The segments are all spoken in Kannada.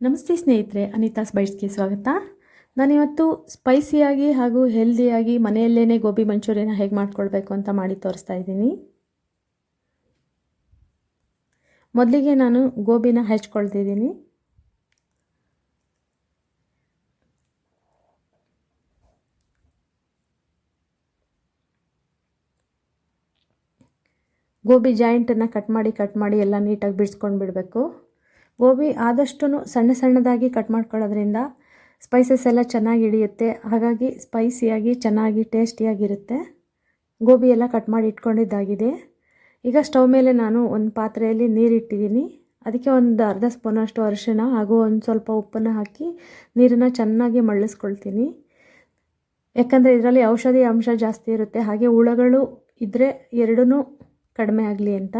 ನಮಸ್ತೆ ಸ್ನೇಹಿತರೆ ಅನಿತಾಸ್ ಬೈಟ್ಸ್ಗೆ ಸ್ವಾಗತ. ನಾನಿವತ್ತು ಸ್ಪೈಸಿಯಾಗಿ ಹಾಗೂ ಹೆಲ್ದಿಯಾಗಿ ಮನೆಯಲ್ಲೇ ಗೋಬಿ ಮಂಚೂರಿಯನ್ನ ಹೇಗೆ ಮಾಡ್ಕೊಳ್ಬೇಕು ಅಂತ ಮಾಡಿ ತೋರಿಸ್ತಾ ಇದ್ದೀನಿ. ಮೊದಲಿಗೆ ನಾನು ಗೋಬಿನ ಹೆಚ್ಕೊಳ್ತಿದ್ದೀನಿ ಗೋಬಿ ಜಾಯಿಂಟನ್ನು ಕಟ್ ಮಾಡಿ ಕಟ್ ಮಾಡಿ ಎಲ್ಲ ನೀಟಾಗಿ ಬಿಡಿಸ್ಕೊಂಡು ಬಿಡಬೇಕು ಗೋಬಿ ಆದಷ್ಟು ಸಣ್ಣ ಸಣ್ಣದಾಗಿ ಕಟ್ ಮಾಡ್ಕೊಳ್ಳೋದ್ರಿಂದ ಸ್ಪೈಸಸ್ ಎಲ್ಲ ಚೆನ್ನಾಗಿ ಹಿಡಿಯುತ್ತೆ. ಹಾಗಾಗಿ ಸ್ಪೈಸಿಯಾಗಿ ಚೆನ್ನಾಗಿ ಟೇಸ್ಟಿಯಾಗಿರುತ್ತೆ ಗೋಬಿ ಎಲ್ಲ ಕಟ್ ಮಾಡಿ ಇಟ್ಕೊಂಡಿದ್ದಾಗಿದೆ. ಈಗ ಸ್ಟವ್ ಮೇಲೆ ನಾನು ಒಂದು ಪಾತ್ರೆಯಲ್ಲಿ ನೀರಿಟ್ಟಿದ್ದೀನಿ. ಅದಕ್ಕೆ ಒಂದು ಅರ್ಧ ಸ್ಪೂನಷ್ಟು ಅರಿಶಿಣ ಹಾಗೂ ಒಂದು ಸ್ವಲ್ಪ ಉಪ್ಪನ್ನು ಹಾಕಿ ನೀರನ್ನು ಚೆನ್ನಾಗಿ ಮಳ್ಳಿಸ್ಕೊಳ್ತೀನಿ. ಯಾಕಂದರೆ ಇದರಲ್ಲಿ ಔಷಧಿ ಅಂಶ ಜಾಸ್ತಿ ಇರುತ್ತೆ. ಹಾಗೆ ಹುಳಗಳು ಇದ್ದರೆ ಎರಡೂ ಕಡಿಮೆ ಆಗಲಿ ಅಂತ.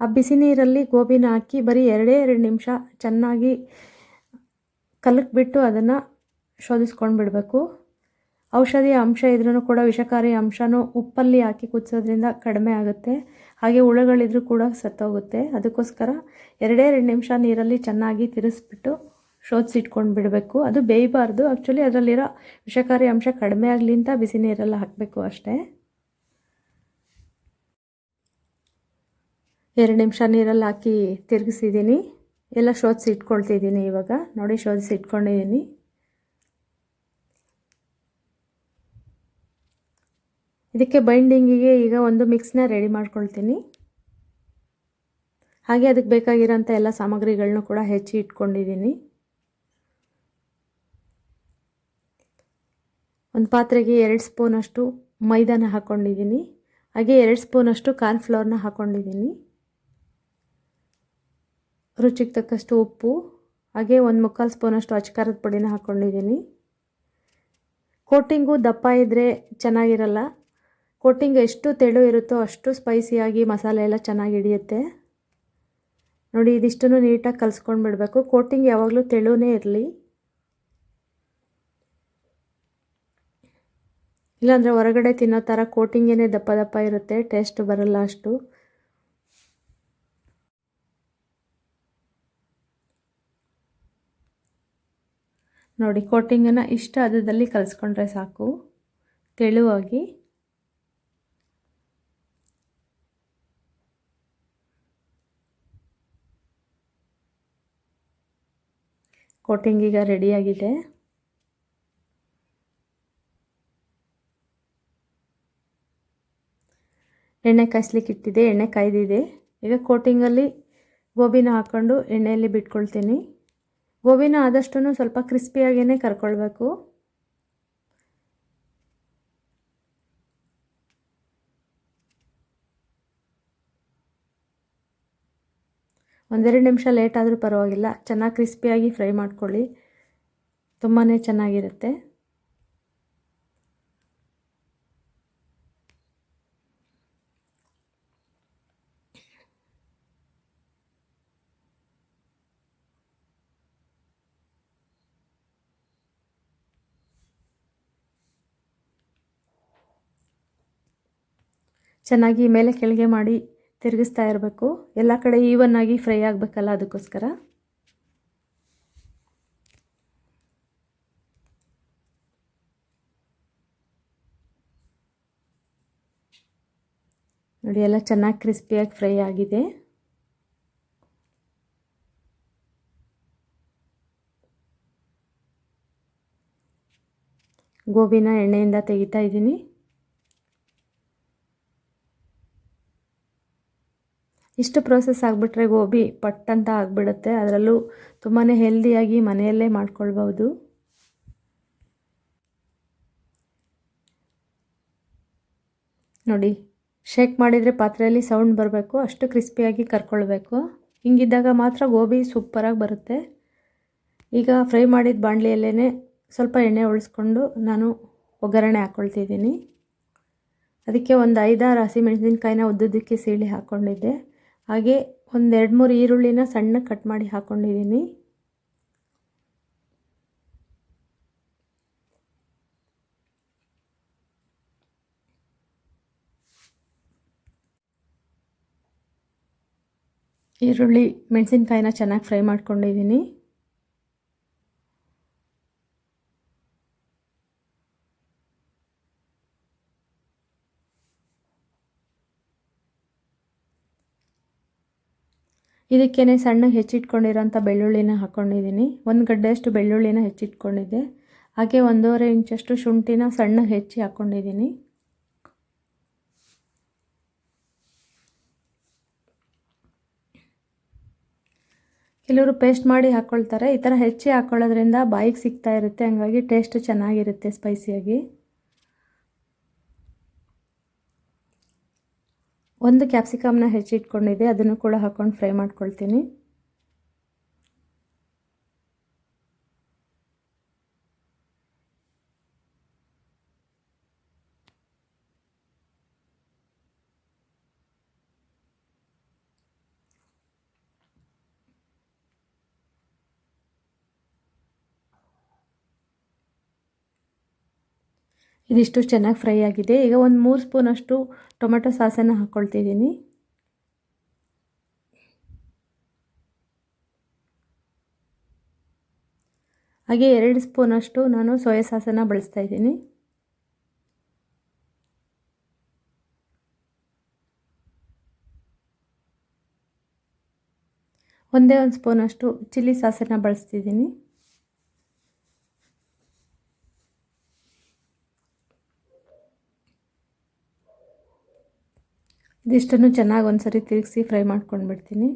ಆ ಬಿಸಿ ನೀರಲ್ಲಿ ಗೋಬಿನ ಹಾಕಿ ಬರೀ ಎರಡೇ ಎರಡು ನಿಮಿಷ ಚೆನ್ನಾಗಿ ಕಲಕ್ಬಿಟ್ಟು ಅದನ್ನು ಶೋಧಿಸ್ಕೊಂಡು ಬಿಡಬೇಕು ಔಷಧಿಯ ಅಂಶ ಇದ್ರೂ ಕೂಡ ವಿಷಕಾರಿ ಅಂಶನೂ ಉಪ್ಪಲ್ಲಿ ಹಾಕಿ ಕುದಿಸೋದ್ರಿಂದ ಕಡಿಮೆ ಆಗುತ್ತೆ. ಹಾಗೆ ಹುಳುಗಳಿದ್ರೂ ಕೂಡ ಸತ್ತೋಗುತ್ತೆ. ಅದಕ್ಕೋಸ್ಕರ ಎರಡೇ ಎರಡು ನಿಮಿಷ ನೀರಲ್ಲಿ ಚೆನ್ನಾಗಿ ತಿರುಗಿಸ್ಬಿಟ್ಟು ಶೋಧಿಸಿಟ್ಕೊಂಡು ಬಿಡಬೇಕು ಅದು ಬೇಯಬಾರ್ದು. ಆ್ಯಕ್ಚುಲಿ ಅದರಲ್ಲಿರೋ ವಿಷಕಾರಿ ಅಂಶ ಕಡಿಮೆ ಆಗಲಿ ಅಂತ ಬಿಸಿ ನೀರಲ್ಲಿ ಹಾಕಬೇಕು ಅಷ್ಟೇ. ಎರಡು ನಿಮಿಷ ನೀರಲ್ಲಿ ಹಾಕಿ ತಿರುಗಿಸಿದ್ದೀನಿ. ಎಲ್ಲ ಶೋಧಿಸಿ ಇಟ್ಕೊಳ್ತಿದ್ದೀನಿ ಇವಾಗ. ನೋಡಿ, ಶೋಧಿಸಿ ಇಟ್ಕೊಂಡಿದ್ದೀನಿ. ಇದಕ್ಕೆ ಬೈಂಡಿಂಗಿಗೆ ಈಗ ಒಂದು ಮಿಕ್ಸ್ನ ರೆಡಿ ಮಾಡ್ಕೊಳ್ತೀನಿ. ಹಾಗೆ ಅದಕ್ಕೆ ಬೇಕಾಗಿರೋಂಥ ಎಲ್ಲ ಸಾಮಗ್ರಿಗಳನ್ನೂ ಕೂಡ ಹೆಚ್ಚಿ ಇಟ್ಕೊಂಡಿದ್ದೀನಿ. ಒಂದು ಪಾತ್ರೆಗೆ ಎರಡು ಸ್ಪೂನಷ್ಟು ಮೈದಾನ ಹಾಕ್ಕೊಂಡಿದ್ದೀನಿ ಹಾಗೆ ಎರಡು ಸ್ಪೂನಷ್ಟು ಕಾರ್ನ್ಫ್ಲವರ್ನ ಹಾಕ್ಕೊಂಡಿದ್ದೀನಿ ರುಚಿಗೆ ತಕ್ಕಷ್ಟು ಉಪ್ಪು, ಹಾಗೆ ಒಂದು ಮುಕ್ಕಾಲು ಸ್ಪೂನಷ್ಟು ಅಚ್ಕಾರದ ಪುಡಿನ ಹಾಕ್ಕೊಂಡಿದ್ದೀನಿ ಕೋಟಿಂಗು ದಪ್ಪ ಇದ್ದರೆ ಚೆನ್ನಾಗಿರಲ್ಲ. ಕೋಟಿಂಗ್ ಎಷ್ಟು ತೆಳು ಇರುತ್ತೋ ಅಷ್ಟು ಸ್ಪೈಸಿಯಾಗಿ ಮಸಾಲೆ ಎಲ್ಲ ಚೆನ್ನಾಗಿ ಹಿಡಿಯುತ್ತೆ. ನೋಡಿ, ಇದಿಷ್ಟನ್ನು ನೀಟಾಗಿ ಕಲಿಸ್ಕೊಂಡು ಬಿಡಬೇಕು. ಕೋಟಿಂಗ್ ಯಾವಾಗಲೂ ತೆಳುವೇ ಇರಲಿ. ಇಲ್ಲಾಂದರೆ ಹೊರಗಡೆ ತಿನ್ನೋ ಥರ ಕೋಟಿಂಗೇನೆ ದಪ್ಪ ದಪ್ಪ ಇರುತ್ತೆ. ಟೇಸ್ಟ್ ಬರಲ್ಲ ಅಷ್ಟು. ನೋಡಿ, ಕೋಟಿಂಗನ್ನು ಇಷ್ಟ ಅದದಲ್ಲಿ ಕಲಿಸ್ಕೊಂಡ್ರೆ ಸಾಕು. ತೆಳುವಾಗಿ. ಕೋಟಿಂಗ್ ಈಗ ರೆಡಿಯಾಗಿದೆ ಎಣ್ಣೆ ಕಾಯಿಸ್ಲಿಕ್ಕೆ ಇಟ್ಟಿದೆ, ಎಣ್ಣೆ ಕಾಯ್ದಿದೆ. ಈಗ ಕೋಟಿಂಗಲ್ಲಿ ಗೋಬಿನ ಹಾಕ್ಕೊಂಡು ಎಣ್ಣೆಯಲ್ಲಿ ಬಿಟ್ಕೊಳ್ತೀನಿ. ಗೋಬಿನ ಆದಷ್ಟು ಸ್ವಲ್ಪ ಕ್ರಿಸ್ಪಿಯಾಗೇ ಕರ್ಕೊಳ್ಬೇಕು. ಒಂದೆರಡು ನಿಮಿಷ ಲೇಟ್ ಆದರೂ ಪರವಾಗಿಲ್ಲ, ಚೆನ್ನಾಗಿ ಕ್ರಿಸ್ಪಿಯಾಗಿ ಫ್ರೈ ಮಾಡ್ಕೊಳ್ಳಿ. ತುಂಬಾ ಚೆನ್ನಾಗಿರುತ್ತೆ. ಚೆನ್ನಾಗಿ ಮೇಲೆ ಕೆಳಗೆ ಮಾಡಿ ತಿರುಗಿಸ್ತಾ ಇರಬೇಕು. ಎಲ್ಲ ಕಡೆ ಈವನ್ನಾಗಿ ಫ್ರೈ ಆಗಬೇಕಲ್ಲ ಅದಕ್ಕೋಸ್ಕರ. ನೋಡಿ, ಎಲ್ಲ ಚೆನ್ನಾಗಿ ಕ್ರಿಸ್ಪಿಯಾಗಿ ಫ್ರೈ ಆಗಿದೆ. ಗೋಬಿನ ಎಣ್ಣೆಯಿಂದ ತೆಗಿತಾ ಇದ್ದೀನಿ. ಇಷ್ಟು ಪ್ರೋಸೆಸ್ ಆಗಿಬಿಟ್ರೆ ಗೋಬಿ ಪಟ್ ಅಂತ ಆಗಿಬಿಡುತ್ತೆ. ಅದರಲ್ಲೂ ತುಂಬಾ ಹೆಲ್ದಿಯಾಗಿ ಮನೆಯಲ್ಲೇ ಮಾಡ್ಕೊಳ್ಬೋದು ನೋಡಿ ಶೇಕ್ ಮಾಡಿದರೆ ಪಾತ್ರೆಯಲ್ಲಿ ಸೌಂಡ್ ಬರಬೇಕು, ಅಷ್ಟು ಕ್ರಿಸ್ಪಿಯಾಗಿ ಕರ್ಕೊಳ್ಬೇಕು. ಹಿಂಗಿದ್ದಾಗ ಮಾತ್ರ ಗೋಬಿ ಸೂಪರಾಗಿ ಬರುತ್ತೆ. ಈಗ ಫ್ರೈ ಮಾಡಿದ ಬಾಣಲಿಯಲ್ಲೇ ಸ್ವಲ್ಪ ಎಣ್ಣೆ ಉಳಿಸ್ಕೊಂಡು ನಾನು ಒಗ್ಗರಣೆ ಹಾಕ್ಕೊಳ್ತಿದ್ದೀನಿ ಅದಕ್ಕೆ ಒಂದು ಐದಾರು ಹಸಿಮೆಣಸಿನ್ಕಾಯಿನ ಉದ್ದುದಕ್ಕೆ ಸೀಳಿ ಹಾಕ್ಕೊಂಡಿದ್ದೆ ಹಾಗೆ ಒಂದೆರಡು ಮೂರು ಈರುಳ್ಳಿನ ಸಣ್ಣ ಕಟ್ ಮಾಡಿ ಹಾಕ್ಕೊಂಡಿದ್ದೀನಿ ಈರುಳ್ಳಿ ಮೆಣಸಿನ್ಕಾಯಿನ ಚೆನ್ನಾಗಿ ಫ್ರೈ ಮಾಡ್ಕೊಂಡಿದ್ದೀನಿ. ಇದಕ್ಕೇ ಸಣ್ಣ ಹೆಚ್ಚಿಟ್ಕೊಂಡಿರೋಂಥ ಬೆಳ್ಳುಳ್ಳಿನ ಹಾಕ್ಕೊಂಡಿದ್ದೀನಿ ಒಂದು ಗಡ್ಡೆಯಷ್ಟು ಬೆಳ್ಳುಳ್ಳಿನ ಹೆಚ್ಚಿಟ್ಕೊಂಡಿದ್ದೆ. ಹಾಗೆ ಒಂದೂವರೆ ಇಂಚಷ್ಟು ಶುಂಠಿನ ಸಣ್ಣ ಹೆಚ್ಚಿ ಹಾಕ್ಕೊಂಡಿದ್ದೀನಿ ಕೆಲವರು ಪೇಸ್ಟ್ ಮಾಡಿ ಹಾಕ್ಕೊಳ್ತಾರೆ ಈ ಥರ ಹೆಚ್ಚಿ ಹಾಕ್ಕೊಳ್ಳೋದ್ರಿಂದ ಬಾಯಿಗೆ ಸಿಗ್ತಾ ಇರುತ್ತೆ. ಹಂಗಾಗಿ ಟೇಸ್ಟ್ ಚೆನ್ನಾಗಿರುತ್ತೆ ಸ್ಪೈಸಿಯಾಗಿ. ಒಂದು ಕ್ಯಾಪ್ಸಿಕಮ್ನ ಹೆಚ್ಚಿಟ್ಕೊಂಡಿದ್ದೆ ಅದನ್ನು ಕೂಡ ಹಾಕ್ಕೊಂಡು ಫ್ರೈ ಮಾಡ್ಕೊಳ್ತೀನಿ. ಇದಿಷ್ಟು ಚೆನ್ನಾಗಿ ಫ್ರೈ ಆಗಿದೆ. ಈಗ ಒಂದು ಮೂರು ಸ್ಪೂನಷ್ಟು ಟೊಮೆಟೊ ಸಾಸನ್ನು ಹಾಕ್ಕೊಳ್ತಿದ್ದೀನಿ ಹಾಗೆ ಎರಡು ಸ್ಪೂನಷ್ಟು ನಾನು ಸೋಯಾ ಸಾಸನ್ನು ಬಳಸ್ತಾ ಇದ್ದೀನಿ. ಒಂದೇ ಒಂದು ಸ್ಪೂನಷ್ಟು ಚಿಲ್ಲಿ ಸಾಸನ್ನು ಬಳಸ್ತಿದ್ದೀನಿ. ಇದಿಷ್ಟನ್ನು ಚೆನ್ನಾಗಿ ಒಂದು ಸರಿ ತಿರುಗಿಸಿ ಫ್ರೈ ಮಾಡ್ಕೊಂಡ್ಬಿಡ್ತೀನಿ.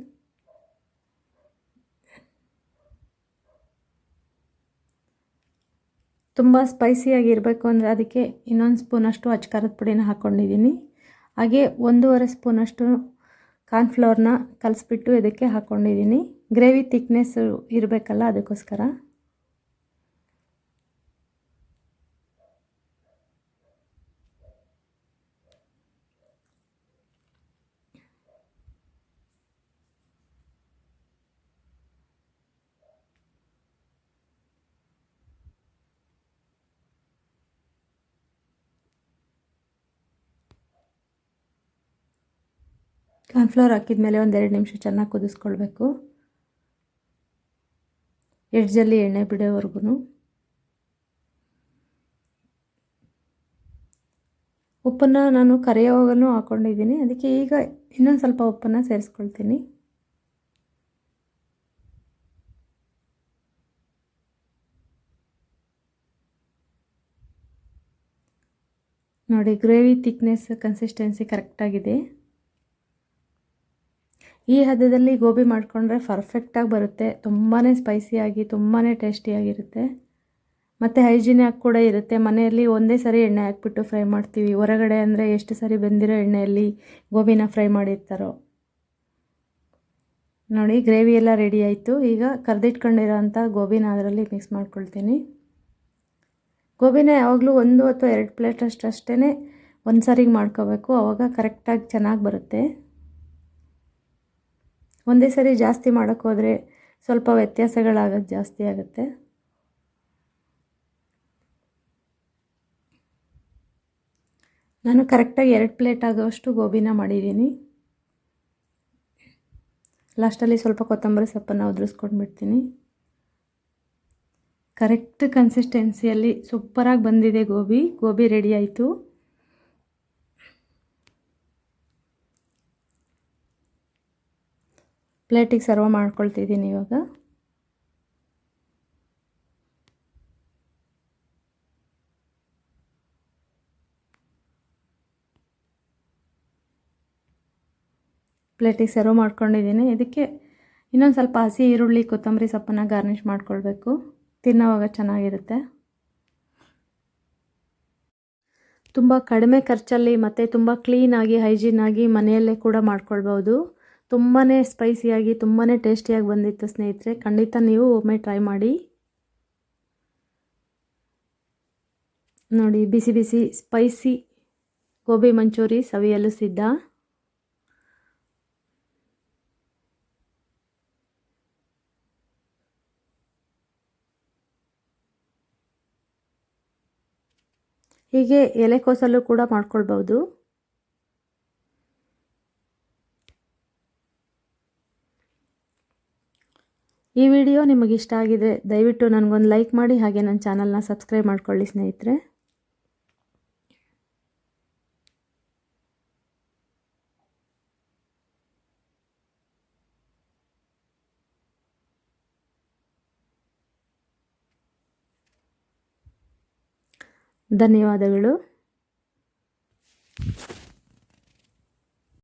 ತುಂಬ ಸ್ಪೈಸಿಯಾಗಿರಬೇಕು ಅಂದರೆ ಅದಕ್ಕೆ ಇನ್ನೊಂದು ಸ್ಪೂನಷ್ಟು ಅಚ್ಚಕಾರದ ಪುಡಿನ ಹಾಕ್ಕೊಂಡಿದ್ದೀನಿ ಹಾಗೆ ಒಂದೂವರೆ ಸ್ಪೂನಷ್ಟು ಕಾರ್ನ್ಫ್ಲವರ್ನ ಕಲಸಿಬಿಟ್ಟು ಇದಕ್ಕೆ ಹಾಕ್ಕೊಂಡಿದ್ದೀನಿ ಗ್ರೇವಿ ತಿಕ್ನೆಸ್ ಇರಬೇಕಲ್ಲ ಅದಕ್ಕೋಸ್ಕರ. ಕಾರ್ನ್ಫ್ಲವರ್ ಹಾಕಿದ ಮೇಲೆ ಒಂದೆರಡು ನಿಮಿಷ ಚೆನ್ನಾಗಿ ಕುದಿಸ್ಕೊಳ್ಬೇಕು. ಎಡ್ಜಲ್ಲಿ ಎಣ್ಣೆ ಬಿಡೋವರೆಗೂ ಉಪ್ಪನ್ನು ನಾನು ಕರೆಯೋವಾಗೂ ಹಾಕ್ಕೊಂಡಿದ್ದೀನಿ ಅದಕ್ಕೆ ಈಗ ಇನ್ನೊಂದು ಸ್ವಲ್ಪ ಉಪ್ಪನ್ನು ಸೇರಿಸ್ಕೊಳ್ತೀನಿ. ನೋಡಿ, ಗ್ರೇವಿ ಥಿಕ್ನೆಸ್ ಕನ್ಸಿಸ್ಟೆನ್ಸಿ ಕರೆಕ್ಟಾಗಿದೆ ಈ ಹದದಲ್ಲಿ ಗೋಬಿ ಮಾಡಿಕೊಂಡ್ರೆ ಪರ್ಫೆಕ್ಟಾಗಿ ಬರುತ್ತೆ. ತುಂಬಾ ಸ್ಪೈಸಿಯಾಗಿ ತುಂಬಾ ಟೇಸ್ಟಿಯಾಗಿರುತ್ತೆ ಮತ್ತು ಹೈಜಿನಿಯಾಗಿ ಕೂಡ ಇರುತ್ತೆ. ಮನೆಯಲ್ಲಿ ಒಂದೇ ಸರಿ ಎಣ್ಣೆ ಹಾಕ್ಬಿಟ್ಟು ಫ್ರೈ ಮಾಡ್ತೀವಿ. ಹೊರಗಡೆ ಅಂದರೆ ಎಷ್ಟು ಸರಿ ಬೆಂದಿರೋ ಎಣ್ಣೆಯಲ್ಲಿ ಗೋಬಿನ ಫ್ರೈ ಮಾಡಿರ್ತಾರೋ. ನೋಡಿ ಗ್ರೇವಿ ಎಲ್ಲ ರೆಡಿ ಆಯಿತು. ಈಗ ಕರೆದಿಟ್ಕೊಂಡಿರೋ ಅಂಥ ಗೋಬಿನ ಅದರಲ್ಲಿ ಮಿಕ್ಸ್ ಮಾಡ್ಕೊಳ್ತೀನಿ. ಗೋಬಿನ ಯಾವಾಗಲೂ ಒಂದು ಅಥವಾ ಎರಡು ಪ್ಲೇಟ್ ಅಷ್ಟೇ ಒಂದು ಸಾರಿಗೆ ಮಾಡ್ಕೋಬೇಕು ಆವಾಗ ಕರೆಕ್ಟಾಗಿ ಚೆನ್ನಾಗಿ ಬರುತ್ತೆ. ಒಂದೇ ಸರಿ ಜಾಸ್ತಿ ಮಾಡೋಕ್ಕೋದ್ರೆ ಸ್ವಲ್ಪ ವ್ಯತ್ಯಾಸಗಳಾಗೋದು ಜಾಸ್ತಿ ಆಗುತ್ತೆ. ನಾನು ಕರೆಕ್ಟಾಗಿ ಎರಡು ಪ್ಲೇಟ್ ಆಗೋಷ್ಟು ಗೋಬಿನ ಮಾಡಿದ್ದೀನಿ. ಲಾಸ್ಟಲ್ಲಿ ಸ್ವಲ್ಪ ಕೊತ್ತಂಬರಿ ಸೊಪ್ಪನ್ನು ಉದುರಿಸ್ಕೊಂಡ್ಬಿಡ್ತೀನಿ ಕರೆಕ್ಟ್ ಕನ್ಸಿಸ್ಟೆನ್ಸಿಯಲ್ಲಿ ಸೂಪರಾಗಿ ಬಂದಿದೆ ಗೋಬಿ. ಗೋಬಿ ರೆಡಿ ಆಯಿತು. ಪ್ಲೇಟಿಗೆ ಸರ್ವ್ ಮಾಡ್ಕೊಳ್ತಿದ್ದೀನಿ ಇವಾಗ. ಪ್ಲೇಟಿಗೆ ಸರ್ವ್ ಮಾಡ್ಕೊಂಡಿದ್ದೀನಿ. ಇದಕ್ಕೆ ಇನ್ನೊಂದು ಸ್ವಲ್ಪ ಹಸಿ ಈರುಳ್ಳಿ, ಕೊತ್ತಂಬರಿ ಸೊಪ್ಪನ್ನು ಗಾರ್ನಿಷ್ ಮಾಡ್ಕೊಳ್ಬೇಕು. ತಿನ್ನೋವಾಗ ಚೆನ್ನಾಗಿರುತ್ತೆ. ತುಂಬ ಕಡಿಮೆ ಖರ್ಚಲ್ಲಿ ಮತ್ತು ತುಂಬ ಕ್ಲೀನಾಗಿ ಹೈಜೀನಾಗಿ ಮನೆಯಲ್ಲೇ ಕೂಡ ಮಾಡ್ಕೊಳ್ಬೋದು ತುಂಬಾ ಸ್ಪೈಸಿಯಾಗಿ ತುಂಬಾ ಟೇಸ್ಟಿಯಾಗಿ ಬಂದಿತ್ತು ಸ್ನೇಹಿತರೆ. ಖಂಡಿತ ನೀವು ಒಮ್ಮೆ ಟ್ರೈ ಮಾಡಿ. ನೋಡಿ, ಬಿಸಿ ಬಿಸಿ ಸ್ಪೈಸಿ ಗೋಬಿ ಮಂಚೂರಿ ಸವಿಯಲು ಸಿದ್ಧ. ಹೀಗೆ ಎಲೆಕೋಸಲ್ಲೂ ಕೂಡ ಮಾಡ್ಕೊಳ್ಬೋದು ಈ ವಿಡಿಯೋ ನಿಮಗೆ ಇಷ್ಟ ಆಗಿದೆ, ದಯವಿಟ್ಟು ನನಗೊಂದು ಲೈಕ್ ಮಾಡಿ ಹಾಗೆ ನನ್ನ ಚಾನಲ್ನ ಸಬ್ಸ್ಕ್ರೈಬ್ ಮಾಡ್ಕೊಳ್ಳಿ ಸ್ನೇಹಿತರೆ. ಧನ್ಯವಾದಗಳು.